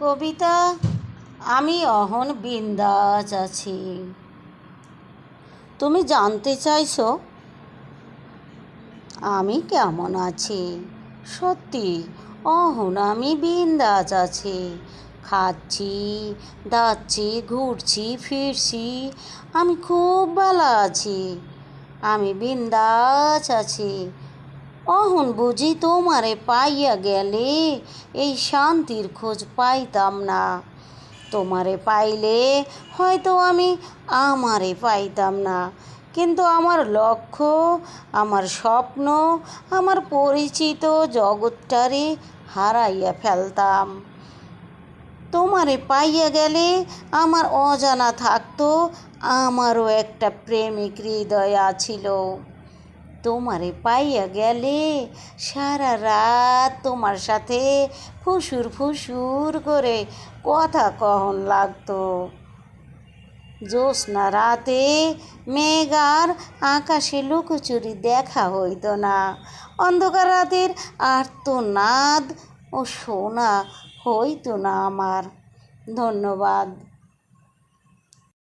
কবিতা, আমি অহন বিন্দাস আছি। তুমি জানতে চাইছো আমি কেমন আছি? সত্যি, অহন আমি বিন্দাস আছি। খাচ্ছি, দাচ্ছি, ঘুরছি, ফিরছি, আমি খুব ভালো আছি। আমি বিন্দাস আছি। অহন বুঝি তোমারে পাইয়া গেলে, এই শান্তির খোঁজ পাইতাম না। তোমারে পাইলে হয়তো আমি আমারে পাইতাম না। কিন্তু আমার লক্ষ্য, আমার স্বপ্ন, আমার পরিচিত জগৎটারে হারাইয়া ফেলতাম। তোমারে পাইয়া গেলে আমার অজানা থাকতো, আমারও একটা প্রেমিক হৃদয় আছিল। তোমারে পাইয়া গেলে সারা রাত তোমার সাথে ফুসুর ফুসুর করে কথা কহন লাগতো। জ্যোৎস্না রাতে মেঘ আর আকাশে লুকোচুরি দেখা হইতো না। অন্ধকার রাতের আর্তনাদ ও শোনা হইতো না আমার। ধন্যবাদ।